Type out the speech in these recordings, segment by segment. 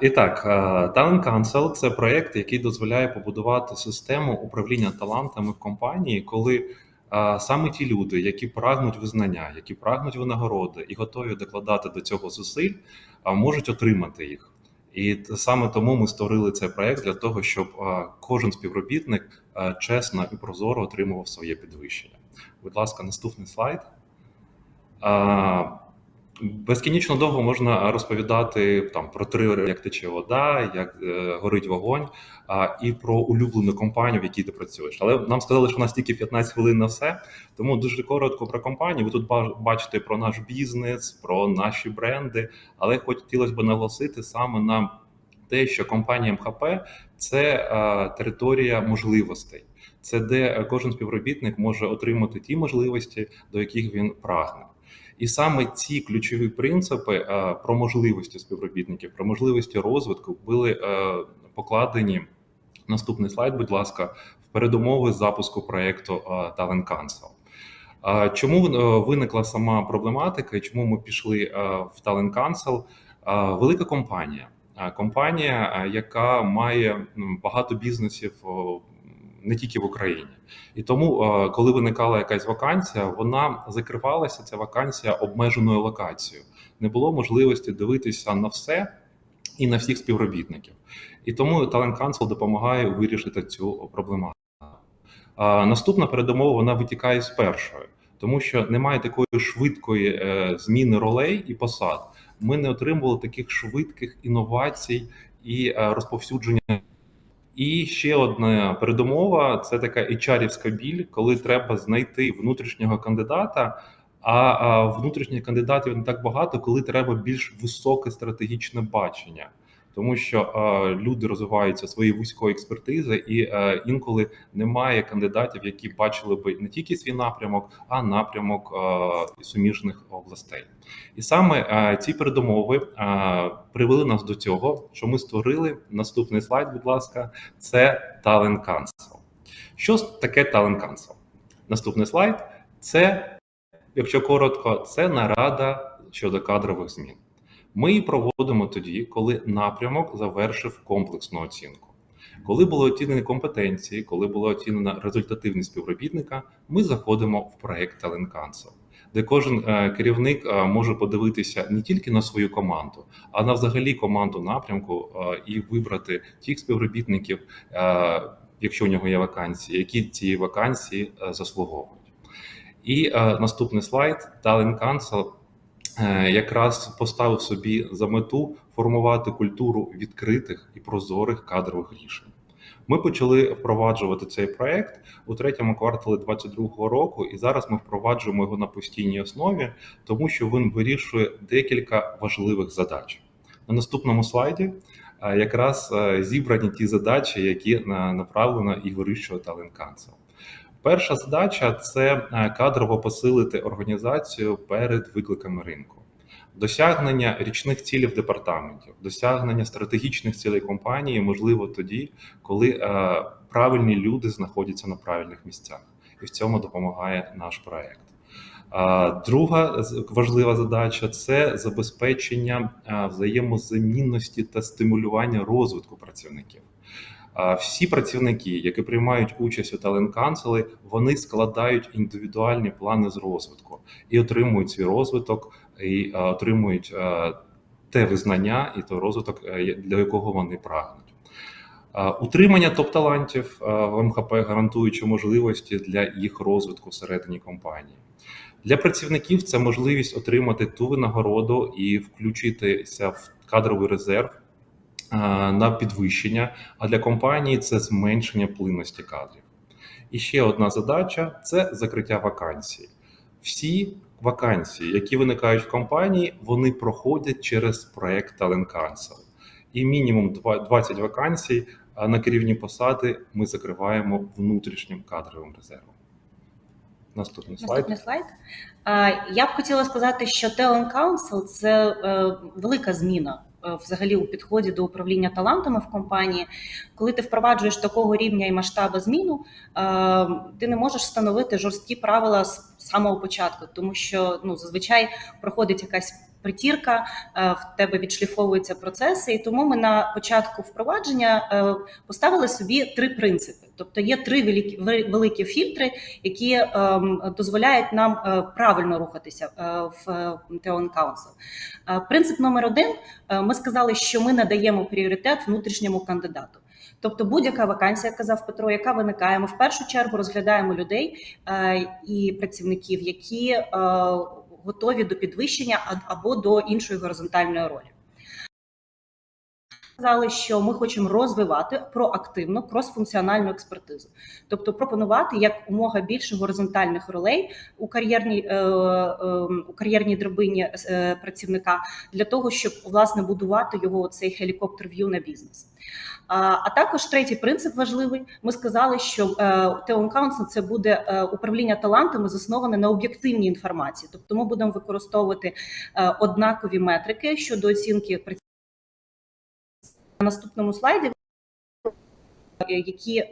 І так, е, Talent Council – це проєкт, який дозволяє побудувати систему управління талантами в компанії, коли е, саме ті люди, які прагнуть визнання, які прагнуть винагороди і готові докладати до цього зусиль, е, можуть отримати їх. І саме тому ми створили цей проект для того, щоб кожен співробітник чесно і прозоро отримував своє підвищення. Будь ласка, наступний слайд. А, Безкінечно довго можна розповідати там про три, як тече вода, як е, горить вогонь, а, і про улюблену компанію, в якій ти працюєш. Але нам сказали, що у нас тільки 15 хвилин на все. Тому дуже коротко про компанію. Ви тут бачите про наш бізнес, про наші бренди. Але хотілося б наголосити саме на те, що компанія МХП це е, територія можливостей. Це де е, кожен співробітник може отримати ті можливості, до яких він прагне. І саме ці ключові принципи е, про можливості співробітників, про можливості розвитку були е, покладені. Наступний слайд, будь ласка, в передумови запуску проєкту е, Talent Council. Чому виникла сама проблематика і чому ми пішли в Talent Council? Велика компанія, компанія, яка має багато бізнесів не тільки в Україні. І тому, е, коли виникала якась вакансія, вона закривалася. Ця вакансія обмеженою локацією. Не було можливості дивитися на все і на всіх співробітників. І тому Talent Council допомагає вирішити цю проблематику. Наступна передумова вона витікає з першої, тому що немає такої швидкої е, зміни ролей і посад. Ми не отримували таких швидких інновацій і е, розповсюдження і ще одна передумова це така HR-івська біль, коли треба знайти внутрішнього кандидата. А, внутрішніх кандидатів не так багато, коли треба більш високе стратегічне бачення, тому що люди розвиваються своєю вузькою експертизи, і е, інколи немає кандидатів, які бачили би не тільки свій напрямок, а напрямок суміжних областей. І саме е, ці передумови е, привели нас до цього, що ми створили наступний слайд, будь ласка, це Talent Council. Що таке Talent Council? Наступний слайд це, якщо коротко, це нарада щодо кадрових змін. Ми її проводимо тоді, коли напрямок завершив комплексну оцінку. Коли були оцінені компетенції, коли була оцінена результативність співробітника, ми заходимо в проект Talent Council, де кожен е, керівник е, може подивитися не тільки на свою команду, а на взагалі команду напрямку е, і вибрати тих співробітників, якщо у нього є вакансії, які ці вакансії заслуговують. І наступний слайд Talent Council якраз поставив собі за мету формувати культуру відкритих і прозорих кадрових рішень. Ми почали впроваджувати цей проект у третьому кварталі 2022 року, і зараз ми впроваджуємо його на постійній основі, тому що він вирішує декілька важливих задач. На наступному слайді е, якраз е, зібрані ті задачі, які е, направлено і вирішує Talent Council. Перша задача це е, кадрово посилити організацію перед викликами ринку. Досягнення річних цілів департаментів, досягнення стратегічних цілей компанії можливо тоді, коли е, правильні люди знаходяться на правильних місцях, і в цьому допомагає наш проект. Друга важлива задача це забезпечення е, взаємозамінності та стимулювання розвитку працівників. Всі працівники, які приймають участь у Talent Council, вони складають індивідуальні плани з розвитку і отримують свій розвиток, і е, отримують е, те визнання і той розвиток, е, для якого вони прагнуть. Утримання топ-талантів в МХП гарантуючи можливості для їх розвитку всередині компанії. Для працівників це можливість отримати ту винагороду і включитися в кадровий резерв на підвищення. А для компанії це зменшення плинності кадрів. І ще одна задача це закриття вакансій. Всі вакансії, які виникають в компанії, вони проходять через проект Talent Council. І мінімум 20 вакансій на керівні посади ми закриваємо внутрішнім кадровим резервом. Наступний слайд. Наступний слайд. Я б хотіла сказати, що Talent Council – це е, велика зміна е, взагалі у підході до управління талантами в компанії. Коли ти впроваджуєш такого рівня і масштабу зміну, е, ти не можеш встановити жорсткі правила з самого початку, тому що ну зазвичай проходить якась притірка, е, в тебе відшліфовуються процеси. І тому ми на початку впровадження е, поставили собі три принципи. Тобто є три великі великі фільтри, які ем, дозволяють нам е, правильно рухатися е, в е, Teon Council. Принцип номер один: ми сказали, що ми надаємо пріоритет внутрішньому кандидату. Тобто будь-яка вакансія, казав Петро, яка виникає, ми в першу чергу розглядаємо людей і працівників, які готові до підвищення або до іншої горизонтальної ролі. Сказали, що ми хочемо розвивати проактивну кросфункціональну експертизу, тобто пропонувати як умога більше горизонтальних ролей у кар'єрній е, е, у кар'єрній драбині е, працівника для того, щоб власне будувати його цей хелікоптер в'ю на бізнес. А, також третій принцип важливий. Ми сказали, що Teon Council – це буде управління талантами, засноване на об'єктивній інформації. Тобто, ми будемо використовувати однакові метрики щодо оцінки працівників. На наступному слайді. Які е,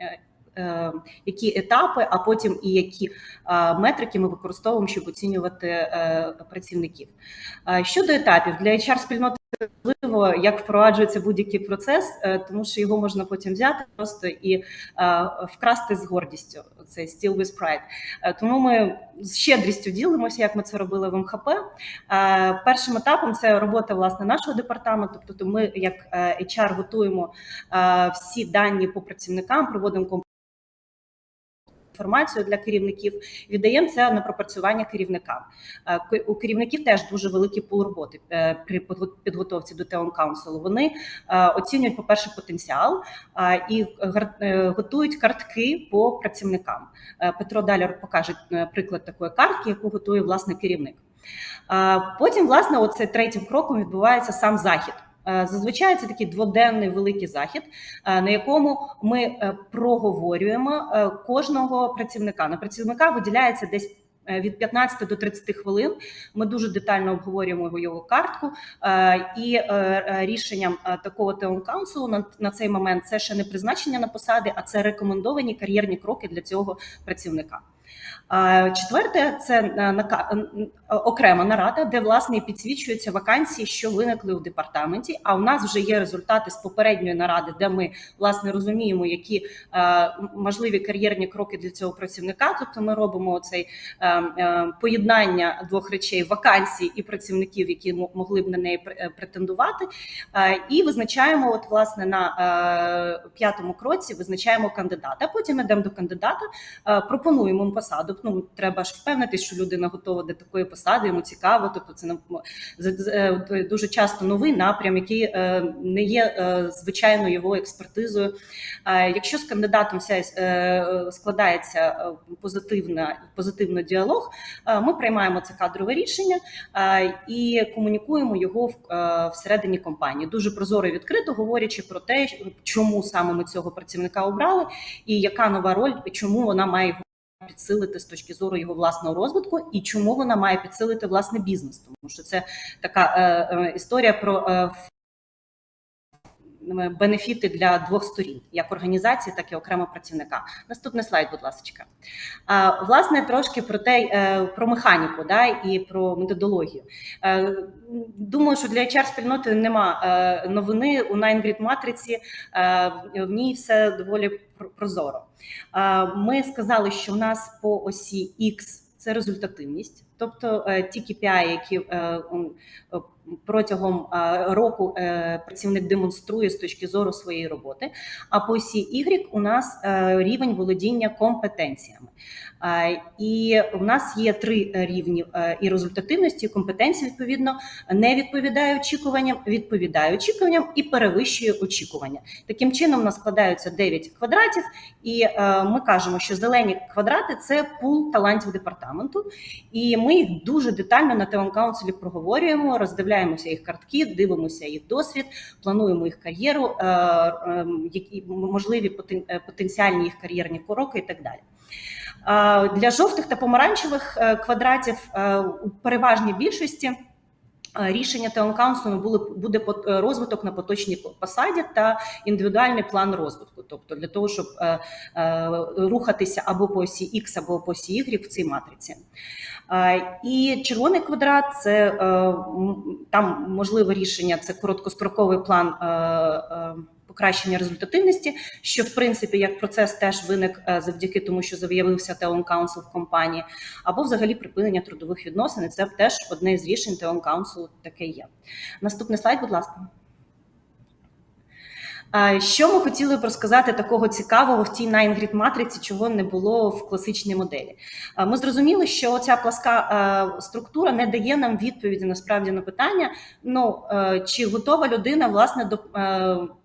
е, е, які етапи, а потім і які е, метрики ми використовуємо, щоб оцінювати е, працівників. Щодо етапів для HR спільноти важливо, як впроваджується будь-який процес, е, тому що його можна потім взяти просто і е, вкрасти з гордістю. Цей steal with pride. Е, Тому ми з щедрістю ділимося, як ми це робили в МХП. Першим етапом це робота власне нашого департаменту. Тобто, ми як HR готуємо всі дані по працівникам, проводимо комп- інформацію для керівників, віддаємо це на пропрацювання керівникам. Е, У керівників теж дуже великий пул роботи е, при підго- підготовці до Теон Council. Вони е, оцінюють, по-перше, потенціал е, і готують картки по працівникам. Петро далі покаже приклад такої картки, яку готує власне керівник. Потім, власне, оце третім кроком відбувається сам захід. Е, Зазвичай це такий дводенний великий захід, е, на якому ми е, проговорюємо кожного працівника. На працівника виділяється десь від 15 до 30 хвилин. Ми дуже детально обговорюємо його, картку. І рішенням такого Теон Council на, на цей момент це ще не призначення на посади, а це рекомендовані кар'єрні кроки для цього працівника. Четверте, це е, н- окрема нарада, де власне підсвічуються вакансії, що виникли у департаменті. А у нас вже є результати з попередньої наради, де ми власне розуміємо, які е, можливі кар'єрні кроки для цього працівника. Тобто, ми робимо цей е, е, поєднання двох речей вакансій і працівників, які могли б на неї е, претендувати. Е, І визначаємо, от власне на е, п'ятому кроці визначаємо кандидата. Потім йдемо до кандидата, е, пропонуємо посаду. Ну треба ж впевнитись, що людина готова до такої посади, йому цікаво. Тобто, це з- е, дуже часто новий напрям, який е, не є е, звичайно його експертизою. Е, Якщо з кандидатом е, складається е, позитивна позитивний діалог, е, ми приймаємо це кадрове рішення е, і комунікуємо його е, всередині компанії. Дуже прозоро і відкрито говорячи про те, чому саме ми цього працівника обрали, і яка нова роль, чому вона має підсилити з точки зору його власного розвитку, і чому вона має підсилити власне бізнес, тому що це така е, е, історія про. е, Бенефіти для двох сторін, як організації, так і окремо працівника. Наступний слайд, будь ласка. Власне, трошки про те, е, про механіку да, і про методологію. Е, Думаю, що для HR спільноти нема е, новини у Nine матриці. В ній все доволі прозоро. Ми сказали, що в нас по осі X це результативність, тобто ті KPI, які протягом е, року е, працівник демонструє з точки зору своєї роботи. А по осі Y у нас е, рівень володіння компетенціями. І в нас є три рівні і результативності, і компетенції, відповідно, не відповідає очікуванням, відповідає очікуванням і перевищує очікування. Таким чином, у нас складаються 9 квадратів, і ми кажемо, що зелені квадрати це пул талантів департаменту, і ми їх дуже детально на Теон Каунсилі проговорюємо, роздивляємося їх картки, дивимося їх досвід, плануємо їх кар'єру, е, е, які можливі е, потенціальні їх кар'єрні кроки і так далі. Для жовтих та помаранчевих е, квадратів у переважній більшості рішення були буде е, розвиток на поточній посаді та індивідуальний план розвитку, тобто для того, щоб е, е, рухатися або по осі X, або по осі Y в цій матриці. І червоний квадрат це там можливе рішення, це короткостроковий план. Покращення результативності, що в принципі як процес теж виник е, завдяки тому, що з'явився Talent Council в компанії, або взагалі припинення трудових відносин. Це теж одне з рішень Talent Council таке є. Наступний слайд, будь ласка. Що ми хотіли б розказати такого цікавого в цій Nine-Grid матриці, чого не було в класичній моделі? Ми зрозуміли, що ця пласка е, структура не дає нам відповіді насправді на питання: ну е, чи готова людина власне до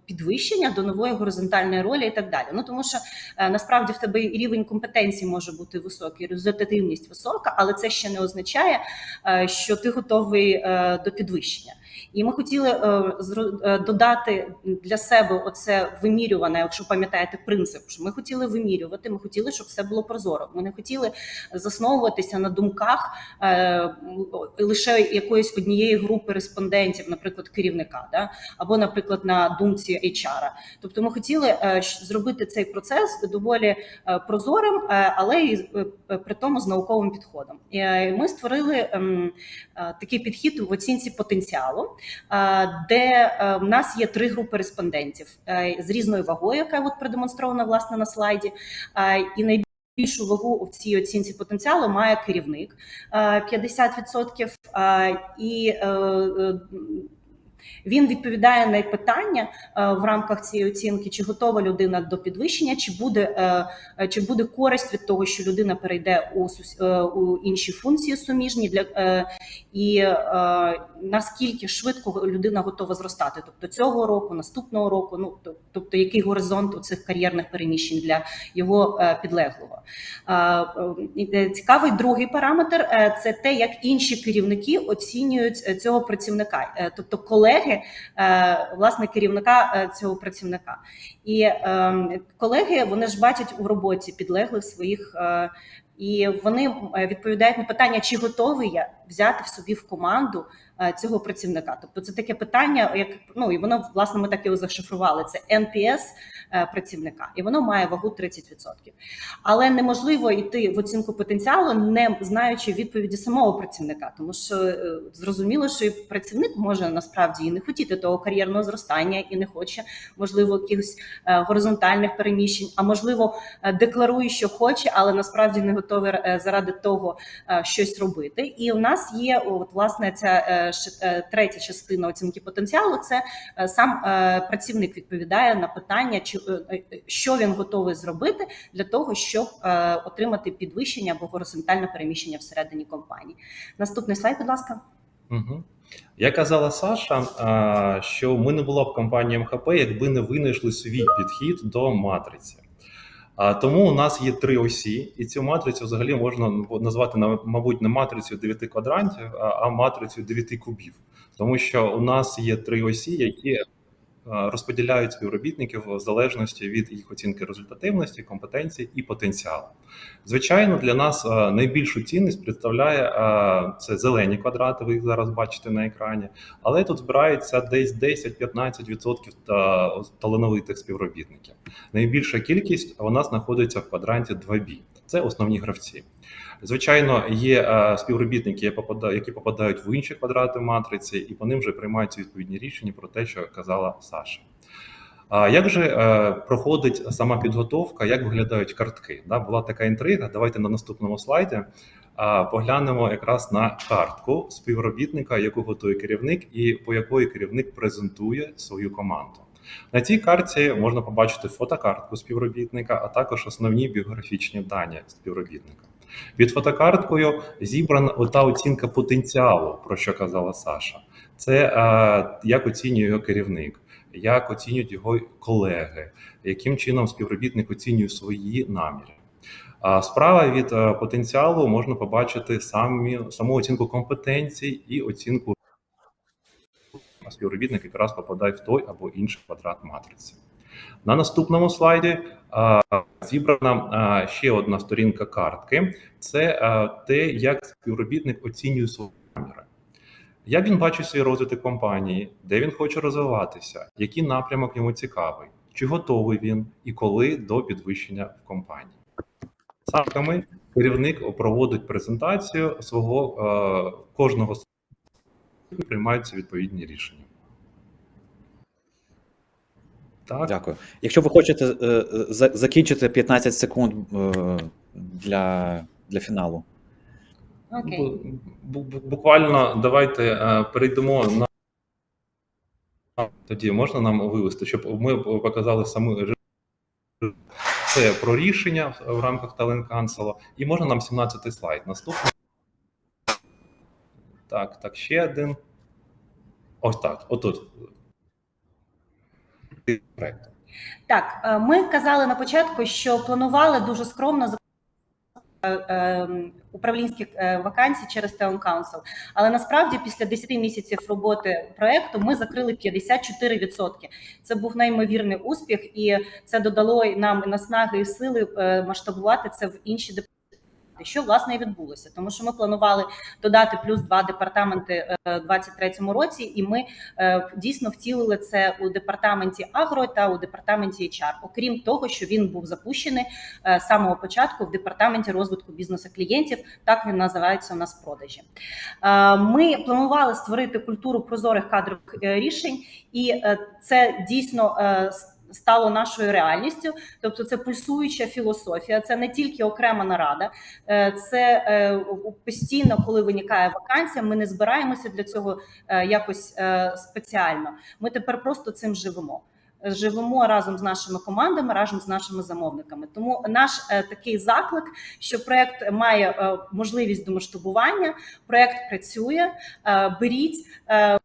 підвищення до нової горизонтальної ролі і так далі. Ну тому що е, насправді в тебе рівень компетенції може бути високий, результативність висока, але це ще не означає, е, що ти готовий е, до підвищення. І ми хотіли е, е, додати для себе оце вимірюване, якщо пам'ятаєте принцип, що ми хотіли вимірювати, ми хотіли, щоб все було прозоро. Ми не хотіли засновуватися на думках е, лише якоїсь однієї групи респондентів, наприклад, керівника, да? або, наприклад, на думці HR. Тобто, ми хотіли зробити цей процес доволі прозорим, але і при тому з науковим підходом. І, Ми створили ем, такий підхід в оцінці потенціалу, де е, в нас є три групи респондентів е, з різною вагою, яка от продемонстрована власне на слайді. І найбільшу вагу в цій оцінці потенціалу має керівник е, 50%, е, і він відповідає на питання е, в рамках цієї оцінки, чи готова людина до підвищення, чи буде, е, е, чи буде користь від того, що людина перейде у, у інші функції суміжні для і наскільки швидко людина готова зростати, тобто цього року, наступного року, ну тобто який горизонт у цих кар'єрних переміщень для його підлеглого. Цікавий другий параметр це те, як інші керівники оцінюють цього працівника, тобто колеги, е, власне, керівника е, цього працівника. І е, колеги вони ж бачать у роботі підлеглих своїх. І вони відповідають на питання, чи готовий я взяти в собі в команду цього працівника. Тобто це таке питання, як ну і воно власне ми так його зашифрували. Це NPS е, працівника, і воно має вагу 30%. Але неможливо йти в оцінку потенціалу, не знаючи відповіді самого працівника, тому що е, зрозуміло, що і працівник може насправді і не хотіти того кар'єрного зростання, і не хоче, можливо, якихось е, горизонтальних переміщень, а можливо, е, декларує, що хоче, але насправді не готовий е, заради того е, щось робити. І у нас є от власне ця е, е, третя частина оцінки потенціалу. Це е, сам е, працівник відповідає на питання, е, е, що він готовий зробити для того, щоб е, отримати підвищення або горизонтальне переміщення всередині компанії. Наступний слайд, будь ласка. Угу. Як казала Саша, що ми не було б компанії МХП, якби не винайшли свій підхід до матриці. А, тому у нас є три осі, і цю матрицю взагалі можна назвати на- мабуть не матрицею дев'яти квадрантів, а, матрицю 9 кубів. Тому що у нас є три осі, які розподіляють співробітників в залежності від їх оцінки результативності, компетенції і потенціалу. Звичайно, для нас найбільшу цінність представляє це зелені квадрати. Ви їх зараз бачите на екрані, але тут збирається десь 10-15% талановитих співробітників. Найбільша кількість вона знаходиться в квадранті 2B. Це основні гравці. Звичайно, є е, співробітники, які попадають, в інші квадрати матриці, і по ним вже приймаються відповідні рішення про те, що казала Саша. А як же е, проходить сама підготовка, як виглядають картки? Була така інтрига. Давайте на наступному слайді поглянемо якраз на картку співробітника, яку готує керівник, і по якої керівник презентує свою команду. На цій карті можна побачити фотокартку співробітника, а також основні біографічні дані співробітника. Під фотокарткою зібрана ота оцінка потенціалу, про що казала Саша. Це е, як оцінює його керівник, як оцінюють його колеги, яким чином співробітник оцінює свої наміри. А справа від е, потенціалу можна побачити самі, саму оцінку компетенцій і оцінку співробітник якраз попадає в той або інший квадрат матриці. На наступному слайді зібрана ще одна сторінка картки. Це те, як співробітник оцінює свої наміри. Як він бачить свій розвиток компанії, де він хоче розвиватися, який напрямок йому цікавий, чи готовий він і коли до підвищення в компанії. Саме керівник проводить презентацію свого кожного приймаються відповідні рішення. Так, Дякую. Якщо ви хочете е, закінчити 15 секунд е, для, для фіналу. Окей. Бу- бу- Буквально давайте е, перейдемо на тоді можна нам вивести, щоб ми показали саме це про рішення в в рамках Talent Council. І можна нам 17-й слайд. Наступний. Так, так, ще один. Ось так. Отут. Проект. Так, е, ми казали на початку, що планували дуже скромно е, е, управлінських е, вакансій через Town Council. Але насправді після 10 місяців роботи проекту ми закрили 54%. Це був неймовірний успіх, і це додало нам наснаги і сили масштабувати це в інші департаменти. Що власне і відбулося, тому що ми планували додати плюс два департаменти е, у 2023 році, і ми е, дійсно втілили це у департаменті агро та у департаменті HR. Окрім того, що він був запущений е, з самого початку в департаменті розвитку бізнесу клієнтів. Так він називається у нас продажі. Ми планували створити культуру прозорих кадрових рішень, і це дійсно. е, с- Стало нашою реальністю, тобто це пульсуюча філософія, це не тільки окрема нарада, е, це е, постійно, коли виникає вакансія. Ми не збираємося для цього е, якось спеціально. Ми тепер просто цим живемо. Живемо разом з нашими командами, разом з нашими замовниками. Тому наш е, такий заклик, що проект має е, можливість до масштабування, проект працює. Е, беріть. Е,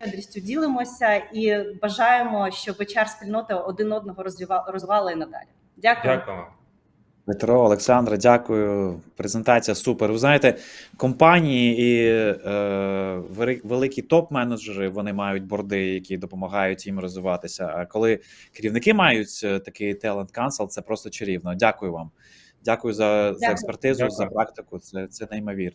Щедрістю ділимося і бажаємо, щоб hr спільнота один одного розвива- розвивала і надалі. Дякую. Дякую. Петро, Олександра, дякую. Презентація супер. Ви знаєте, компанії і е, великі топ-менеджери вони мають борди, які допомагають їм розвиватися. А коли керівники мають е, такий talent council, це просто чарівно. Дякую вам. Дякую за, за Дякую. експертизу, за практику. Це, це неймовірно.